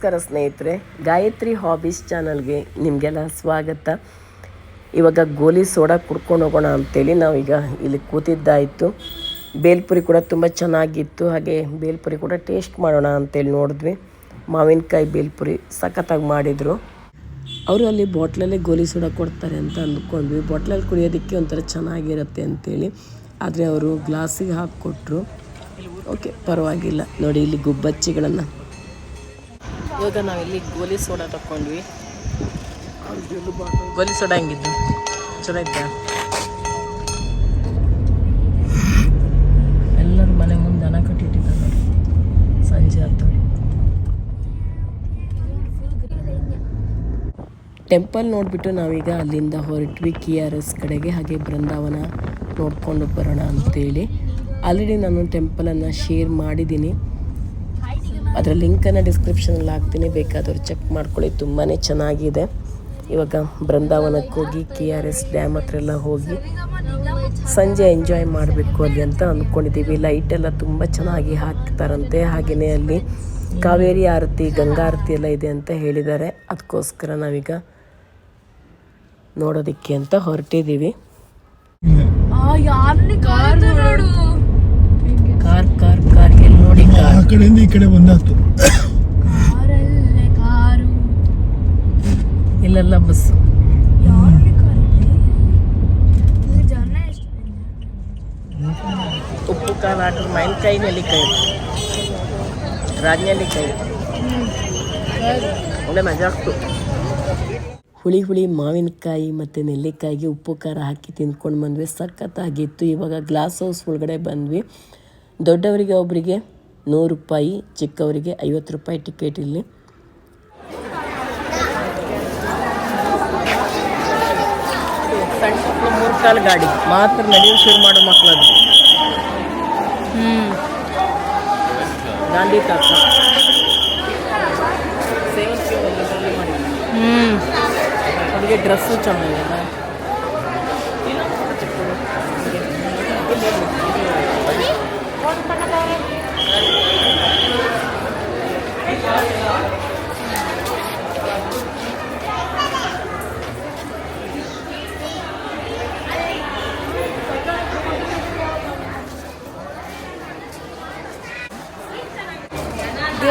ನಮಸ್ಕಾರ ಸ್ನೇಹಿತರೆ, ಗಾಯತ್ರಿ ಹಾಬೀಸ್ ಚಾನಲ್ಗೆ ನಿಮಗೆಲ್ಲ ಸ್ವಾಗತ. ಇವಾಗ ಗೋಲಿ ಸೋಡಾ ಕುಡ್ಕೊಂಡು ಹೋಗೋಣ ಅಂತೇಳಿ ನಾವೀಗ ಇಲ್ಲಿ ಕೂತಿದ್ದಾಯಿತು. ಬೇಲ್ಪುರಿ ಕೂಡ ತುಂಬ ಚೆನ್ನಾಗಿತ್ತು, ಹಾಗೆ ಬೇಲ್ಪುರಿ ಕೂಡ ಟೇಸ್ಟ್ ಮಾಡೋಣ ಅಂತೇಳಿ ನೋಡಿದ್ವಿ. ಮಾವಿನಕಾಯಿ ಬೇಲ್ಪುರಿ ಸಖತ್ತಾಗಿ ಮಾಡಿದರು. ಅವರು ಅಲ್ಲಿ ಬಾಟ್ಲಲ್ಲಿ ಗೋಲಿ ಸೋಡಾ ಕೊಡ್ತಾರೆ ಅಂತ ಅಂದ್ಕೊಂಡ್ವಿ. ಬಾಟ್ಲಲ್ಲಿ ಕುಡಿಯೋದಕ್ಕೆ ಒಂಥರ ಚೆನ್ನಾಗಿರುತ್ತೆ ಅಂತೇಳಿ, ಆದರೆ ಅವರು ಗ್ಲಾಸಿಗೆ ಹಾಕಿಕೊಟ್ರು. ಓಕೆ, ಪರವಾಗಿಲ್ಲ. ನೋಡಿ, ಇಲ್ಲಿ ಗುಬ್ಬಚ್ಚಿಗಳನ್ನು ಇವಾಗ ನಾವಿಲ್ಲಿ ಗೋಲಿ ಸೋಡಾ ತಗೊಂಡ್ವಿ ಗೋಲಿ ಸೋಡಾ ಹೆಂಗಿತ್ತು ಚಲೋ ಎಲ್ಲರೂ ಮನೆ ಮುಂದೆ ದನ ಕಟ್ಟಿಟ್ಟಿದ್ದಾರೆ ನೋಡಿ. ಸಂಜೆ ಆಯ್ತು. ಟೆಂಪಲ್ ನೋಡಿಬಿಟ್ಟು ನಾವೀಗ ಅಲ್ಲಿಂದ ಹೊರಟ್ವಿ ಕೆ ಆರ್ ಎಸ್ ಕಡೆಗೆ ಹಾಗೆ ಬೃಂದಾವನ ನೋಡ್ಕೊಂಡು ಬರೋಣ ಅಂತೇಳಿ. ಆಲ್ರೆಡಿ ನಾನು ಟೆಂಪಲನ್ನು ಶೇರ್ ಮಾಡಿದ್ದೀನಿ. ಅದರ ಲಿಂಕನ್ನು ಡಿಸ್ಕ್ರಿಪ್ಷನಲ್ಲಿ ಹಾಕ್ತೀನಿ. ಬೇಕಾದವ್ರು ಚೆಕ್ ಮಾಡ್ಕೊಳ್ಳಿ. ತುಂಬಾ ಚೆನ್ನಾಗಿದೆ. ಇವಾಗ ಬೃಂದಾವನಕ್ಕೆ ಹೋಗಿ ಕೆ ಆರ್ ಎಸ್ ಡ್ಯಾಮ್ ಹತ್ರ ಎಲ್ಲ ಹೋಗಿ ಸಂಜೆ ಎಂಜಾಯ್ ಮಾಡಬೇಕು ಅಲ್ಲಿ ಅಂತ ಅಂದ್ಕೊಂಡಿದ್ದೀವಿ. ಲೈಟ್ ಎಲ್ಲ ತುಂಬ ಚೆನ್ನಾಗಿ ಹಾಕ್ತಾರಂತೆ. ಹಾಗೆಯೇ ಅಲ್ಲಿ ಕಾವೇರಿ ಆರತಿ, ಗಂಗಾ ಆರತಿ ಎಲ್ಲ ಇದೆ ಅಂತ ಹೇಳಿದ್ದಾರೆ. ಅದಕ್ಕೋಸ್ಕರ ನಾವೀಗ ನೋಡೋದಕ್ಕೆ ಅಂತ ಹೊರಟಿದ್ದೀವಿ ಕಾರ್ ಕಾರ್ ಕಾರ್ ಎಲ್ಲಿ ನೋಡಿ ಆ ಕಡೆಯಿಂದ ಈ ಕಡೆ ಬಂದಾತು ಇಲ್ಲೆಲ್ಲ ಬಸ್ಸು ಉಪ್ಪು ಖಾರ ಹಾಕಿ ಮಾವಿನಕಾಯಿ ನೆಲ್ಲಿಕಾಯಿ ರಾಜ ನೆಲ್ಲಿಕಾಯಿ ಒಳ್ಳೆ ಮಜಾ ಆಗ್ತು. ಹುಳಿ ಹುಳಿ ಮಾವಿನಕಾಯಿ ಮತ್ತು ನೆಲ್ಲಿಕಾಯಿಗೆ ಉಪ್ಪು ಖಾರ ಹಾಕಿ ತಿಂದ್ಕೊಂಡು ಬಂದ್ವಿ. ಸಖತ್ತಾಗಿತ್ತು. ಇವಾಗ ಗ್ಲಾಸ್ ಹೌಸ್ ಒಳಗಡೆ ಬಂದ್ವಿ. ದೊಡ್ಡವರಿಗೆ ಒಬ್ಬರಿಗೆ ನೂರು ರೂಪಾಯಿ ಚಿಕ್ಕವರಿಗೆ ಐವತ್ತು ರೂಪಾಯಿ ಟಿಕೆಟ್ ಇಲ್ಲಿ. ಸಣ್ಣ ಮಕ್ಕಳು ಮೂರು ಕಾಲು ಗಾಡಿ ಮಾತ್ರ ನಡೆಯಲು ಶುರು ಮಾಡೋ ಮಕ್ಕಳದು ಹ್ಞೂ ಗಾಂಧಿ ತಾತ. ಹ್ಞೂ ಅವ್ರಿಗೆ ಡ್ರೆಸ್ಸು ಚೆನ್ನಾಗಿದೆ.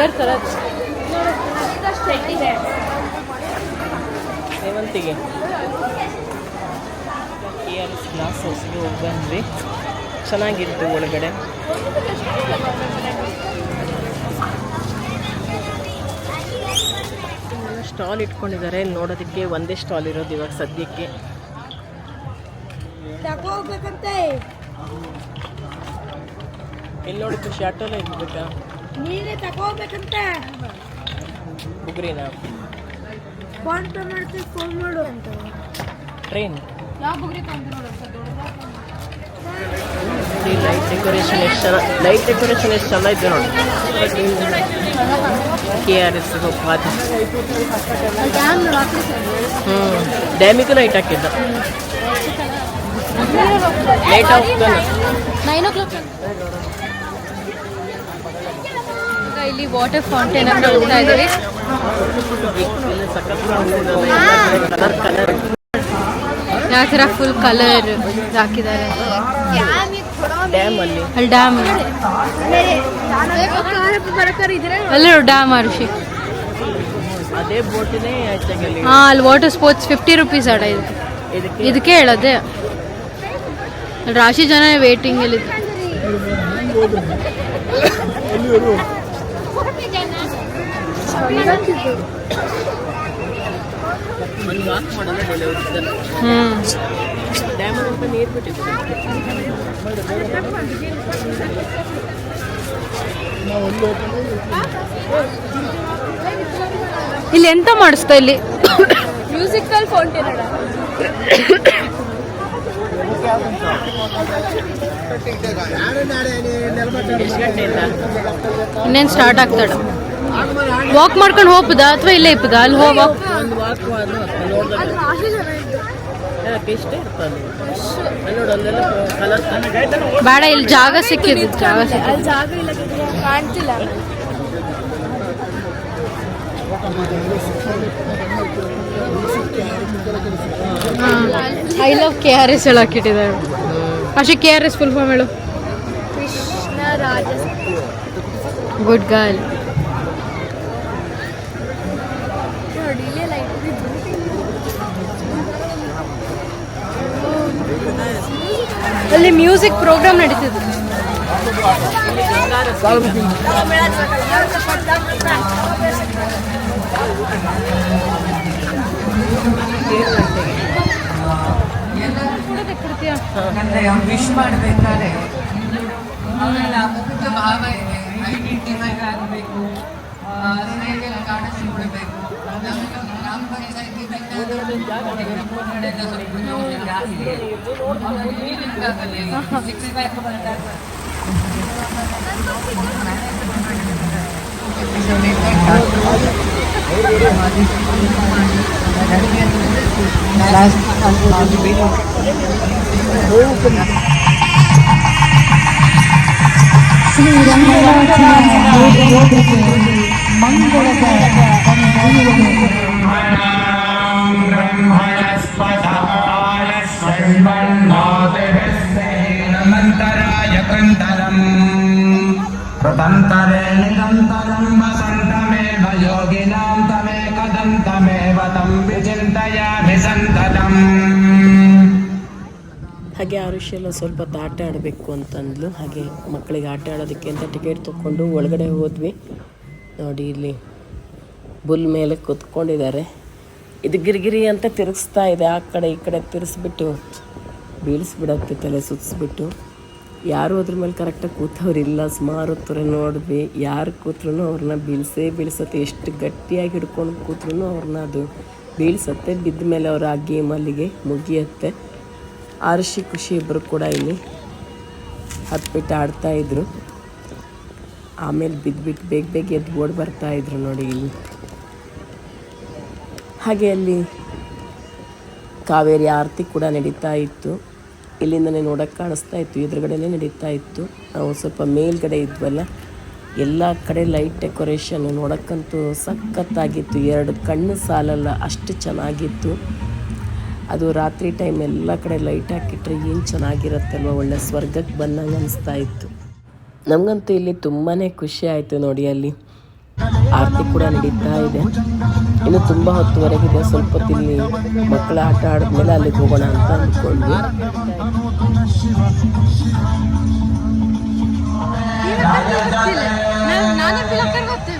ಬೇರೆ ಥರ ಸೇವಂತಿಗೆ ಕೆ ಆರ್ ಎಸ್ ಗ್ಲಾಸ್ ಹೌಸ್ಗೆ ಹೋಗಿ ಬಂದ್ವಿ ಚೆನ್ನಾಗಿತ್ತು ಒಳಗಡೆ. ಸ್ಟಾಲ್ ಇಟ್ಕೊಂಡಿದ್ದಾರೆ. ನೋಡೋದಕ್ಕೆ ಒಂದೇ ಸ್ಟಾಲ್ ಇರೋದು ಇವಾಗ ಸದ್ಯಕ್ಕೆ. ಎಲ್ಲಿ ಇಲ್ಲಿ ನೋಡಿದ್ದು ಶಾರ್ಟೆಲ್ಲ ಇರ್ಬೇಕಾ? ನೀನೇ ತಗೋಬೇಕಂತ? ಬುಗ್ರಿನ ಫೋನ್ ಪೇ ಮಾಡ್ತೀವಿ ಫೋನ್ ಮಾಡು ಅಂತ. ಟ್ರೈನ್ ಯಾವ ಬುಗ್ರಿ ತಂದು ನೋಡು ಲೈಟ್ ಡೆಕೋರೇಷನ್ ಎಷ್ಟು ಚೆನ್ನಾಗಿ ಲೈಟ್ ಡೆಕೋರೇಷನ್ ಎಷ್ಟು ಚೆಂದ ಇದೆ ನೋಡಿ. ಕೆ ಆರ್ ಎಸ್ ಪಾದ. ಹ್ಞೂ ಡ್ಯಾಮಿಗೂ ಲೈಟ್ ಹಾಕಿದ್ದ. ಲೈಟ್ ಹಾಕ್ತಾನೆ ನೈನ್ ಓ ಕ್ಲಾಕ್ ಇಲ್ಲಿ ವಾಟರ್ ಫೌಂಟೇನ್ ಅಂತ ಹೋಗ್ತಾ ಇದ್ದೀವಿ. ಯಾವ ತರ ಫುಲ್ ಕಲರ್ ಹಾಕಿದ್ದಾರೆ. ಅಲ್ಲಿ ಡ್ಯಾಮ್ ಅಲ್ಲಿ. ಡ್ಯಾಮ್ ಅರ್ಷಿ ಹಾಂ ಅಲ್ಲಿ ವಾಟರ್ ಸ್ಪೋರ್ಟ್ಸ್ ಫಿಫ್ಟಿ ರುಪೀಸ್ ಅಡ ಇದಕ್ಕೆ? ಇದಕ್ಕೆ ಹೇಳೋದೆ. ರಾಶಿ ಜನ ವೇಟಿಂಗ್ ಅಲ್ಲಿ ಇಲ್ಲಿ ಎಂತ ಮಾಡಿಸ್ತಾ ಇಲ್ಲಿ? ಮ್ಯೂಸಿಕಲ್ ಫೌಂಟೇನ್ ಇನ್ನೇನು ಸ್ಟಾರ್ಟ್ ಆಗ್ತಾಡ ವಾಕ್ ಮಾಡ್ಕೊಂಡು ಹೋಗ್ಬೋದಾ ಅಥವಾ ಇಲ್ಲೇ ಇಪ್ಪದ ಅಲ್ಲಿ ಹೋಗ ಒಂದು ವಾಕ್ ನೋಡಿದಾಗ ಇಷ್ಟೇ ಇರ್ತದೆ ಅಲ್ಲಿ? ನೋಡು ಅಲ್ಲೆಲ್ಲ ಕಲರ್ ಬೇಡ ಇಲ್ಲಿ ಜಾಗ ಸಿಕ್ಕಿದ್ದು ಜಾಗ ಸಿಕ್ಕಿಲ್ಲ ಜಾಗ ಇಲ್ಲ ಕಾಣ್ತಿಲ್ಲ. I love K R S ಹೇಳಾಕಿಟ್ಟಿದ್ದಾರೆ ಅಷ್ಟೇ K R S full form ಹೇಳು. ಗುಡ್ ಗರ್ಲ್ ಅಲ್ಲಿ ಮ್ಯೂಸಿಕ್ ಪ್ರೋಗ್ರಾಮ್ ನಡೀತಿದೆ. ಅವ್ರು ವಿಶ್ ಮಾಡ್ಬೇಕಾದ್ರೆ ಅವೆಲ್ಲ ಮುಖದ ಭಾವ ಇದೆ. ಐಡೆಂಟಿಫೈ ಆಗಬೇಕು ಸ್ನೇಹಿತರ ಕಾಣಿಸಿಕೊಳ್ಬೇಕು. ನಮಗೆ ಗ್ರಾಮ ಪಂಚಾಯತಿ ಸ್ವಲ್ಪ ನೋವು ಜಾಸ್ತಿ ಅವ್ರು श्री रङ्गराजस्पदालस्वन्नातिभिस्सेनमन्तराय कन्तरम् स्वतन्तरे निरन्तरं वसन्तमेव योगे ಹಾಗೆ ಆರುಷಿ ಎಲ್ಲ ಸ್ವಲ್ಪ ಹೊತ್ತು ಆಟ ಆಡಬೇಕು ಅಂತಂದ್ಲು. ಹಾಗೆ ಮಕ್ಕಳಿಗೆ ಆಟ ಆಡೋದಕ್ಕೆ ಅಂತ ಟಿಕೆಟ್ ತೊಗೊಂಡು ಒಳಗಡೆ ಹೋದ್ವಿ. ನೋಡಿ ಇಲ್ಲಿ ಬುಲ್ ಮೇಲೆ ಕೂತ್ಕೊಂಡಿದ್ದಾರೆ. ಇದು ಗಿರಿಗಿರಿ ಅಂತ ತಿರುಗಿಸ್ತಾ ಇದೆ. ಆ ಕಡೆ ಈ ಕಡೆ ತಿರುಗಿಸ್ಬಿಟ್ಟು ಬೀಳಿಸ್ಬಿಡತ್ತೆ, ತಲೆ ಸುತ್ತಿಸ್ಬಿಟ್ಟು. ಯಾರು ಅದ್ರ ಮೇಲೆ ಕರೆಕ್ಟಾಗಿ ಕೂತವ್ರಿಲ್ಲ. ಸುಮಾರು ಹೊತ್ತರ ನೋಡಿದ್ವಿ. ಯಾರು ಕೂತ್ರೂ ಅವ್ರನ್ನ ಬೀಳಿಸೇ ಬೀಳಿಸತ್ತೆ. ಎಷ್ಟು ಗಟ್ಟಿಯಾಗಿ ಹಿಡ್ಕೊಂಡು ಕೂತ್ರೂ ಅವ್ರನ್ನ ಅದು ಬೀಳ್ಸತ್ತೆ. ಬಿದ್ದ ಮೇಲೆ ಅವ್ರು ಆ ಗೇಮಲ್ಲಿಗೆ ಮುಗಿಯತ್ತೆ. ಆರುಷಿ ಖುಷಿ ಇಬ್ಬರು ಕೂಡ ಇಲ್ಲಿ ಹತ್ಬಿಟ್ಟು ಆಡ್ತಾ ಇದ್ರು. ಆಮೇಲೆ ಬಿದ್ದುಬಿಟ್ಟು ಬೇಗ ಬೇಗ ಎದ್ದು ಓಡಿ ಬರ್ತಾ ಇದ್ರು ನೋಡಿ ಇಲ್ಲಿ. ಹಾಗೆ ಅಲ್ಲಿ ಕಾವೇರಿ ಆರತಿ ಕೂಡ ನಡೀತಾ ಇತ್ತು. ಇಲ್ಲಿಂದನೇ ನೋಡೋಕ್ಕೆ ಕಾಣಿಸ್ತಾ ಇತ್ತು, ಎದುರುಗಡೆನೇ ನಡೀತಾ ಇತ್ತು. ನಾವು ಸ್ವಲ್ಪ ಮೇಲ್ಗಡೆ ಇದ್ವಲ್ಲ, ಎಲ್ಲ ಕಡೆ ಲೈಟ್ ಡೆಕೋರೇಷನ್ ನೋಡೋಕ್ಕಂತೂ ಸಖತ್ತಾಗಿತ್ತು. ಎರಡು ಕಣ್ಣು ಸಾಲಲ್ಲ, ಅಷ್ಟು ಚೆನ್ನಾಗಿತ್ತು. ಅದು ರಾತ್ರಿ ಟೈಮ್ ಎಲ್ಲ ಕಡೆ ಲೈಟ್ ಹಾಕಿಟ್ರೆ ಏನು ಚೆನ್ನಾಗಿರುತ್ತಲ್ವ? ಒಳ್ಳೆ ಸ್ವರ್ಗಕ್ಕೆ ಬಂದಂಗೆ ಅನಿಸ್ತಾ ಇತ್ತು. ನಮಗಂತೂ ಇಲ್ಲಿ ತುಂಬಾ ಖುಷಿ ಆಯಿತು ನೋಡಿ ಅಲ್ಲಿ. ಆರತಿ ಕೂಡ ನಡೀತಾ ಇದೆ. ಇನ್ನು ತುಂಬ ಹೊತ್ತುವರೆಗಿದೆ ಸ್ವಲ್ಪ ಇಲ್ಲಿ ಮಕ್ಕಳ ಆಟ ಆಡಿದ್ಮೇಲೆ ಅಲ್ಲಿಗೆ ಹೋಗೋಣ ಅಂತ ಅಂದ್ಕೊಂಡ್ವಿ. ನಾನೇ